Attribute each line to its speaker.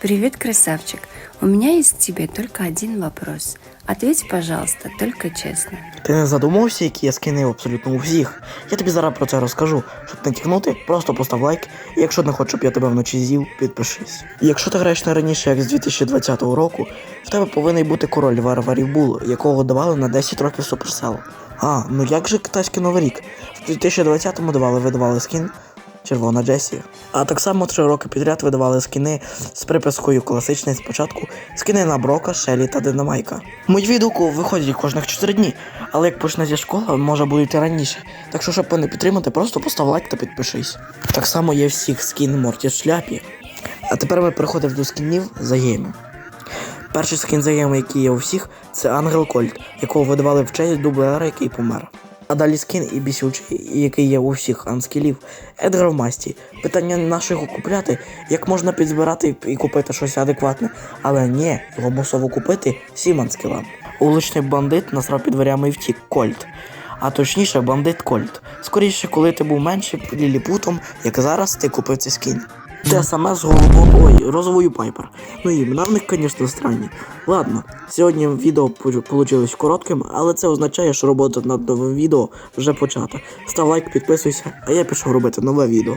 Speaker 1: Привет, красавчик. У меня есть к тебе только один вопрос. Ответь, пожалуйста, только честно.
Speaker 2: Ти не задумався, які я скинив абсолютно у всіх? Я тобі зараз про це розкажу. Щоб не тягнути, просто постав лайк. І якщо не хочеш, щоб я тебе вночі з'їв, підпишись. І якщо ти граєш не раніше, як з 2020 року, в тебе повинен бути король варварів Бул, якого давали на 10 років Supercell. А, ну як же китайський новий рік? В 2020-му давали видавали скін Червона Джесі. А так само три роки підряд видавали скіни з припискою класичний спочатку, скіни на Брока, Шелі та Динамайка. Мої відгуку виходять кожних 4 дні, але як почне зі школи, може і раніше. Так що, щоб мене підтримати, просто постав лайк та підпишись. Так само є всіх скін Морті в шляпі. А тепер ми переходимо до скінів за гейми. Перший скін за гейми, який є у всіх, це Ангел Кольт, якого видавали в честь дублера, який помер. А далі скін і бісючий, який є у всіх анскілів, Едгар в масті. Питання наше його купляти, як можна підзбирати і купити щось адекватне. Але ні, його мусово купити всім анскілам. Уличний бандит насрав під дверями і втік Кольт. А точніше, бандит Кольт. Скоріше, коли ти був менше ліліпутом, як зараз ти купив цей скін. Те саме з головою, ой, розовою пайпер. Ну і імена в них, звісно, странні. Ладно, сьогодні відео вийшло коротким, але це означає, що робота над новим відео вже почата. Став лайк, підписуйся, а я пішов робити нове відео.